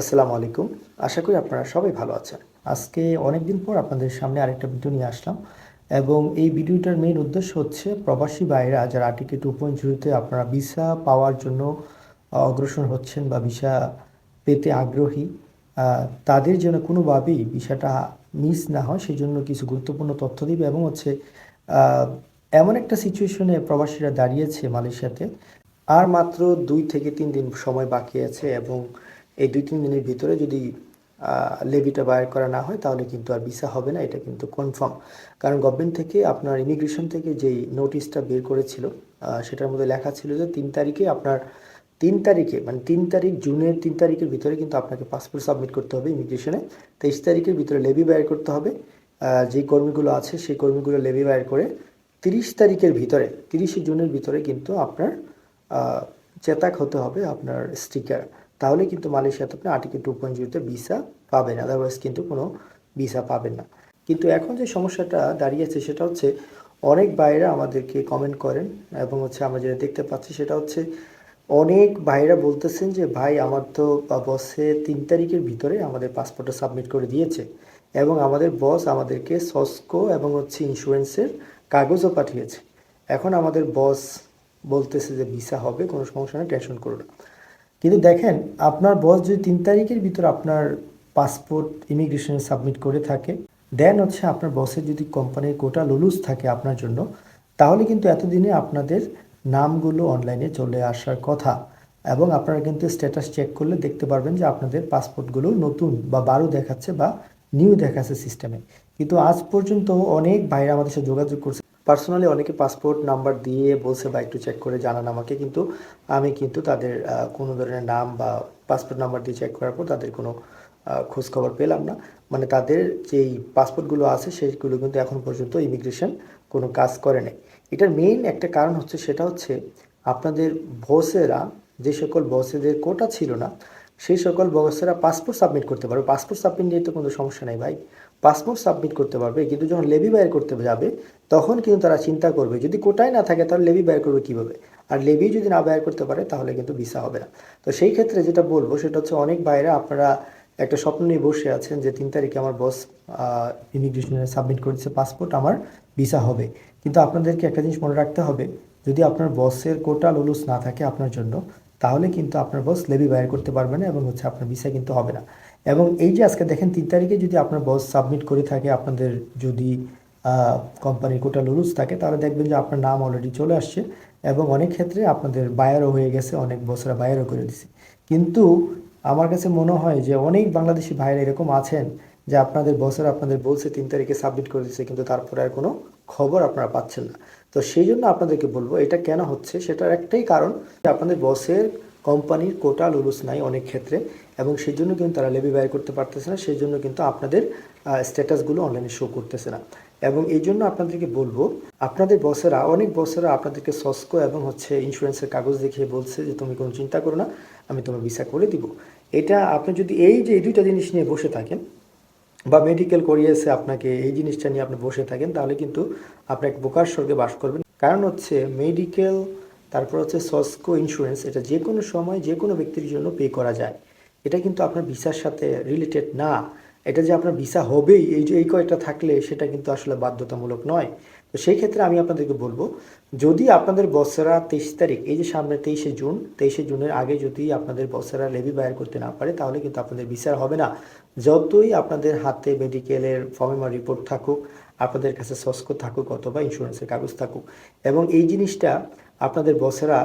আসসালামু আলাইকুম। আশা করি আপনারা সবাই ভালো আছেন। আজকে অনেকদিন পর আপনাদের সামনে আরেকটা ভিডিও নিয়ে আসলাম এবং এই ভিডিওটার মেইন উদ্দেশ্য হচ্ছে প্রবাসী বাইরা যারা আর্টিকে টু পয়েন্ট জিরোতে আপনারা ভিসা পাওয়ার জন্য অগ্রসর হচ্ছেন বা ভিসা পেতে আগ্রহী তাদের যেন কোনোভাবেই ভিসাটা মিস না হয় সেই জন্য কিছু গুরুত্বপূর্ণ তথ্য দিবে এবং হচ্ছে এমন একটা সিচুয়েশনে প্রবাসীরা দাঁড়িয়েছে মালয়েশিয়াতে। আর মাত্র দুই থেকে তিন দিন সময় বাকি আছে এবং এই দুই, তিন দিনের ভিতরে যদি লেভিটা বাইর করা না হয়, তাহলে কিন্তু আর ভিসা হবে না, এটা কিন্তু কনফার্ম কারণ গভর্নমেন্ট থেকে আপনার ইমিগ্রেশন থেকে যেই নোটিশটা বের করেছিল সেটার মধ্যে লেখা ছিল যে তিন তারিখে আপনার, তিন তারিখে মানে তিন তারিখ জুনের তিন তারিখের ভিতরে কিন্তু আপনাকে পাসপোর্ট সাবমিট করতে হবে ইমিগ্রেশনে তেইশ তারিখের ভিতরে লেভি বায়ার করতে হবে যেই কর্মীগুলো আছে, সেই কর্মীগুলো লেভি বায়ার করে তিরিশ তারিখের ভিতরে, তিরিশে জুনের ভিতরে কিন্তু আপনার চেতাক হতে হবে আপনার স্টিকার তাহলে কিন্তু মালয়েশিয়াতে আপনি আর্টিকেল টু পয়েন্ট জিরোতে ভিসা পাবেন আদারওয়াইজ কিন্তু কোনো ভিসা পাবেন না। কিন্তু এখন যে সমস্যাটা দাঁড়িয়েছে সেটা হচ্ছে অনেক বাইরা আমাদেরকে কমেন্ট করেন এবং হচ্ছে আমরা যেটা দেখতে পাচ্ছি সেটা হচ্ছে অনেক ভাইরা বলতেছেন যে, ভাই, আমার তো বসে তিন তারিখের ভিতরে আমাদের পাসপোর্টটা সাবমিট করে দিয়েছে এবং আমাদের বস আমাদেরকে সস্কো এবং হচ্ছে ইন্স্যুরেন্সের কাগজও পাঠিয়েছে। এখন আমাদের বস বলতেছে যে ভিসা হবে, কোনো সমস্যা নেই টেনশন করো না। কিন্তু দেখেন, আপনার বস যদি তিন তারিখের ভিতর আপনার পাসপোর্ট ইমিগ্রেশনে সাবমিট করে থাকে দেন হচ্ছে আপনার বসের যদি কোম্পানির কোটা লুলুস থাকে আপনার জন্য, তাহলে কিন্তু এতদিনে আপনাদের নামগুলো অনলাইনে চলে আসার কথা। এবং আপনারা কিন্তু স্ট্যাটাস চেক করলে দেখতে পারবেন যে আপনাদের পাসপোর্টগুলো নতুন বা বারো দেখাচ্ছে বা নিউ দেখাচ্ছে সিস্টেমে কিন্তু আজ পর্যন্ত অনেক বাইরে আমাদের সাথে যোগাযোগ করছে। পার্সোনালি অনেকে পাসপোর্ট নাম্বার দিয়ে বলছে বা একটু চেক করে জানান আমাকে, কিন্তু আমি কিন্তু তাদের কোনো ধরনের নাম বা পাসপোর্ট নাম্বার দিয়ে চেক করার পর তাদের কোনো খোঁজখবর পেলাম না। মানে তাদের যেই পাসপোর্টগুলো আছে সেইগুলো কিন্তু এখন পর্যন্ত ইমিগ্রেশন কোনো কাজ করে নাই। এটার মেইন একটা কারণ হচ্ছে, সেটা হচ্ছে আপনাদের বসেরা যে সকল বসেদের কোটা ছিল না সেই সকল বসেরা পাসপোর্ট সাবমিট করতে পারবে। পাসপোর্ট সাবমিট নিয়ে তো কোনো সমস্যা নেই ভাই। পাসপোর্ট সাবমিট করতে পারবে, কিন্তু যখন লেবি বাইর করতে যাবে, তখন কিন্তু তারা চিন্তা করবে, যদি কোটায় না থাকে তাহলে লেবি ব্যয় করবে কীভাবে? আর লেবি যদি না ব্যয় করতে পারে, তাহলে কিন্তু ভিসা হবে না। তো সেই ক্ষেত্রে যেটা বলব, সেটা হচ্ছে অনেক বাইরে আপনারা একটা স্বপ্ন নিয়ে বসে আছেন যে তিন তারিখে আমার বস ইমিগ্রেশনে সাবমিট করেছে পাসপোর্ট আমার ভিসা হবে। কিন্তু আপনাদেরকে একটা জিনিস মনে রাখতে হবে, যদি আপনার বসের কোটা লুলুস না থাকে আপনার জন্য তাহলে কিন্তু আপনার বস লেবি বাইর করতে পারবে না এবং হচ্ছে আপনার ভিসা কিন্তু হবে না। এবং এই যে আজকে দেখেন তিন তারিখে যদি আপনার বস সাবমিট করে থাকে, আপনাদের যদি কোম্পানির কোটা লুলুস থাকে, তাহলে দেখবেন যে আপনার নাম অলরেডি চলে আসছে এবং অনেক ক্ষেত্রে আপনাদের বায়ারও হয়ে গেছে, অনেক বছরা বায়ারও করে দিছে। কিন্তু আমার কাছে মনে হয় যে অনেক বাংলাদেশি ভাইরা এরকম আছেন যে আপনাদের বছর আপনাদের বলছে তিন তারিখে সাবমিট করে দিচ্ছে কিন্তু তারপরে আর কোনো খবর আপনারা পাচ্ছেন না। তো সেই জন্য আপনাদেরকে বলব, এটা কেন হচ্ছে? সেটার একটাই কারণ আপনাদের বসের কোম্পানির কোটা লুলুস নাই অনেক ক্ষেত্রে এবং সেই জন্য কিন্তু তারা লেবি ব্যয় করতে পারতেছে না সেই জন্য কিন্তু আপনাদের স্ট্যাটাসগুলো অনলাইনে শো করতেছে না। এবং এই জন্য আপনাদেরকে বলব, আপনাদের বসেরা, অনেক বসেরা আপনাদেরকে সস্কো এবং হচ্ছে ইন্স্যুরেন্সের কাগজ দেখিয়ে বলছে যে, তুমি কোনো চিন্তা করো না, আমি তোমার ভিসা করে দিব। এটা আপনি যদি এই যে এই দুইটা জিনিস নিয়ে বসে থাকেন বা মেডিকেল করিয়েছে আপনাকে এই জিনিসটা নিয়ে আপনি বসে থাকেন, তাহলে কিন্তু আপনি এক বোকার স্বর্গে বাস করবেন। কারণ হচ্ছে মেডিকেল তারপর হচ্ছে সস্কো ইন্স্যুরেন্স এটা যে কোনো সময় যে কোনো ব্যক্তির জন্য পে করা যায়। এটা কিন্তু আপনার ভিসার সাথে রিলেটেড না। এটা যে আপনার ভিসা হবেই, এই যে, এই কয়টা থাকলে সেটা কিন্তু আসলে বাধ্যতামূলক নয়। তো সেই ক্ষেত্রে আমি আপনাদেরকে বলব, যদি আপনাদের বসরা তেইশ তারিখ, এই যে সামনে তেইশে জুন, তেইশে জুনের আগে যদি আপনাদের বসরা লেবি বায়ার করতে না পারে, তাহলে কিন্তু আপনাদের বিচার হবে না। যতই আপনাদের হাতে মেডিকেলের ফর্মেমার রিপোর্ট থাকুক, আপনাদের কাছে সস্ক থাকুক অথবা ইন্স্যুরেন্সের কাগজ থাকুক, এবং এই জিনিসটা আপনাদের বসেরা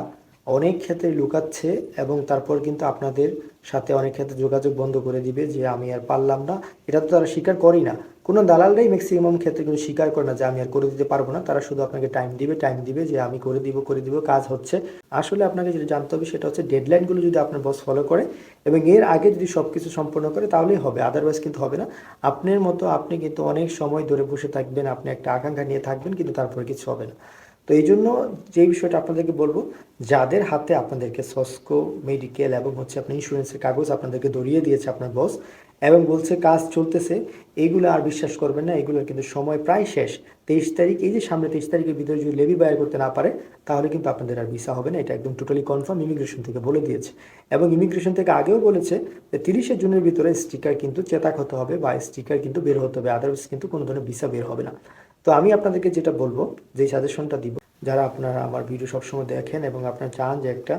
অনেক ক্ষেত্রে লুকাচ্ছে এবং তারপর কিন্তু আপনাদের সাথে অনেক ক্ষেত্রে যোগাযোগ বন্ধ করে দিবে যে আমি আর পারলাম না। এটা তো তারা স্বীকার করি না। কোনো দালালরাই ম্যাক্সিমাম ক্ষেত্রে কিন্তু স্বীকার করে না যে আমি আর করে দিতে পারব না। তারা শুধু আপনাকে টাইম দিবে টাইম দিবে যে আমি করে দিব করে দিব, কাজ হচ্ছে। আসলে আপনাকে যেটা জানতে হবে সেটা হচ্ছে ডেডলাইনগুলো যদি আপনার বস ফলো করে এবং এর আগে যদি সব কিছু সম্পন্ন করে তাহলেই হবে আদারওয়াইজ কিন্তু হবে না। আপনার মতো আপনি কিন্তু অনেক সময় ধরে বসে থাকবেন, আপনি একটা আকাঙ্ক্ষা নিয়ে থাকবেন কিন্তু তারপরে কিছু হবে না। তো এই জন্য যে বিষয়টা আপনাদেরকে বলব, যাদের হাতে আপনাদেরকে সস্কো, মেডিকেল এবং হচ্ছে আপনার ইন্স্যুরেন্সের কাগজ আপনাদেরকে ধরিয়ে দিয়েছে আপনার বস এবং বলছে কাজ চলতেছে এইগুলো আর বিশ্বাস করবেন না, এগুলোর কিন্তু সময় প্রায় শেষ। তেইশ তারিখ, এই যে সামনে তেইশ তারিখের ভিতরে যদি লেবি ব্যয় করতে না পারে, তাহলে কিন্তু আপনাদের আর ভিসা হবে না, এটা একদম টোটালি কনফার্ম ইমিগ্রেশন থেকে বলে দিয়েছে। এবং ইমিগ্রেশন থেকে আগেও বলেছে যে তিরিশে জুনের ভিতরে স্টিকার কিন্তু চেতাক হতে হবে বা স্টিকার কিন্তু বের হতে হবে আদারওয়াইজ কিন্তু কোনো ধরনের ভিসা বের হবে না। তো আমি আপনাদেরকে যেটা বলব, যে সাজেশনটা দিব যারা আপনারা আমার ভিডিও সবসময় দেখেন এবং আপনারা চান যে একটা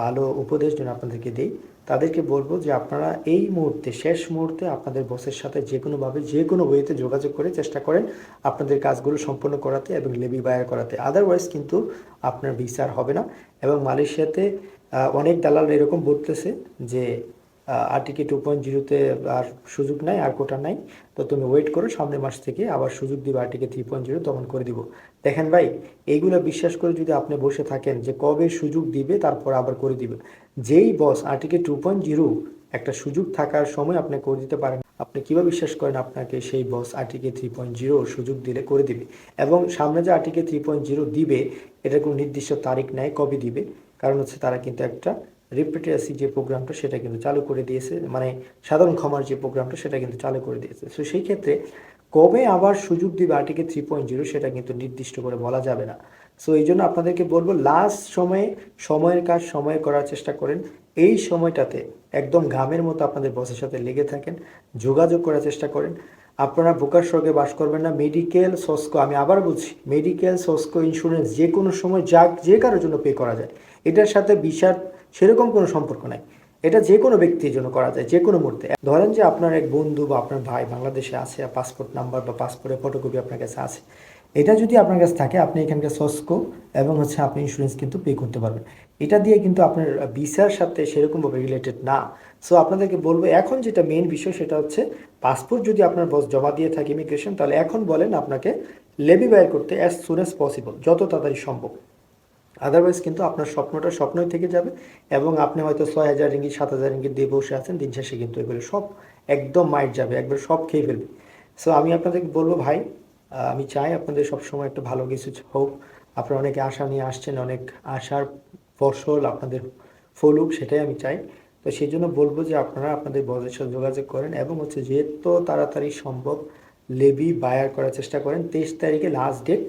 ভালো উপদেশ যেন আপনাদেরকে দিই, তাদেরকে বলব যে আপনারা এই মুহূর্তে, শেষ মুহূর্তে আপনাদের বসের সাথে যে কোনোভাবে, যে কোনো ওয়েতে যোগাযোগ করে চেষ্টা করেন আপনাদের কাজগুলো সম্পন্ন করাতে এবং লেবি বায়ার করাতে। আদারওয়াইজ কিন্তু আপনার ভিসার হবে না এবং মালয়েশিয়াতে অনেক দালাল এরকম বলতেছে যে আরটিকে টু পয়েন্ট জিরোতে আর সুযোগ নাই, আর কোটা নাই। তো তুমি ওয়েট করো, সামনের মাস থেকে আবার সুযোগ দিবে আরটিকে থ্রি পয়েন্ট জিরো তখন করে দিব। দেখেন ভাই, এইগুলো বিশ্বাস করে যদি আপনি বসে থাকেন যে কবে সুযোগ দিবে, তারপর আবার করে দিবে। যেই boss article two point zero একটা সুযোগ থাকার সময় আপনি করে দিতে পারেন। আপনি কীভাবে বিশ্বাস করেন আপনাকে সেই boss article three point zero সুযোগ দিলে করে দিবে? এবং সামনে যে আরটিকে থ্রি পয়েন্ট জিরো দিবে এটা কোনো নির্দিষ্ট তারিখ নেয় কবে দিবে। কারণ হচ্ছে তারা কিন্তু একটা রিপিটেসি যে প্রোগ্রামটা সেটা কিন্তু চালু করে দিয়েছে মানে সাধারণ ক্ষমার যে প্রোগ্রামটা সেটা কিন্তু চালু করে দিয়েছে। তো সেই ক্ষেত্রে কবে আবার সুযোগ দিবে আর্টিকে থ্রি পয়েন্ট জিরো সেটা কিন্তু নির্দিষ্ট করে বলা যাবে না। সো এই জন্য আপনাদেরকে বলব লাস্ট সময়ে সময়ের কাজ সময়ে করার চেষ্টা করেন। এই সময়টাতে একদম ঘামের মতো আপনাদের বসের সাথে লেগে থাকেন, যোগাযোগ করার চেষ্টা করেন। আপনারা বোকার স্বর্গে বাস করবেন না। মেডিকেল সস্কো আমি আবার বলছি মেডিকেল সস্কো ইন্স্যুরেন্স যে কোনো সময়, যা, যে কারোর জন্য পে করা যায়। এটার সাথে বিশার সেরকম কোনো সম্পর্ক নাই। এটা যে কোনো ব্যক্তির জন্য করা যায় যে কোনো মুহূর্তে। ধরেন যে আপনার এক বন্ধু বা আপনার ভাই বাংলাদেশে আছে পাসপোর্ট নাম্বার বা পাসপোর্টের ফটোকপি আপনার কাছে আছে। এটা যদি আপনার কাছে থাকে, আপনি এখানকার সস্কো এবং হচ্ছে আপনি ইন্স্যুরেন্স কিন্তু পে করতে পারবেন। এটা দিয়ে কিন্তু আপনার ভিসার সাথে সেরকমভাবে রিলেটেড না। সো আপনাদেরকে বলব, এখন যেটা মেইন বিষয় সেটা হচ্ছে পাসপোর্ট যদি আপনার বস জমা দিয়ে থাকে ইমিগ্রেশন তাহলে এখন বলেন আপনাকে লেবি ব্যয় করতে অ্যাজ সুন অ্যাজ পসিবল যত তাড়াতাড়ি সম্ভব। আদারওয়াইজ কিন্তু আপনার স্বপ্নটা স্বপ্নই থেকে যাবে এবং আপনি হয়তো ছয় হাজার রিঙ্গিত সাত হাজার রিঙ্গিত দিয়ে বসে আছেন, দিন শেষে কিন্তু এগুলো সব একদম মাইট যাবে, একবার সব খেয়ে ফেলবে। সো আমি আপনাদেরকে বলব ভাই আমি চাই আপনাদের সবসময় একটা ভালো কিছু হোক। আপনারা অনেকে আশা নিয়ে আসছেন, অনেক আশার ফসল আপনাদের ফলুক, সেটাই আমি চাই। তো সেই জন্য বলব যে আপনারা আপনাদের বসের সাথে যোগাযোগ করেন এবং হচ্ছে যেহেতু তাড়াতাড়ি সম্ভব লেবি বায়ার করার চেষ্টা করেন, তেইশ তারিখে লাস্ট ডেট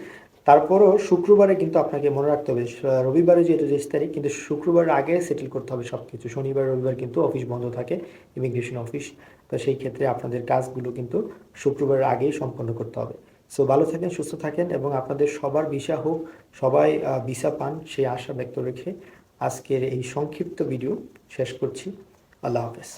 তারপরও শুক্রবারে কিন্তু আপনাকে মনে রাখতে হবে রবিবারে যেহেতু তেইশ তারিখ, কিন্তু শুক্রবারের আগে সেটেল করতে হবে সব কিছু শনিবার, রবিবার কিন্তু অফিস বন্ধ থাকে ইমিগ্রেশন অফিস তো সেই ক্ষেত্রে আপনাদের কাজগুলো কিন্তু শুক্রবারের আগেই সম্পন্ন করতে হবে। সো ভালো থাকেন, সুস্থ থাকেন এবং আপনাদের সবার ভিসা হোক, সবাই ভিসা পান, সেই আশা ব্যক্ত রেখে আজকের এই সংক্ষিপ্ত ভিডিও শেষ করছি। আল্লাহ হাফেজ।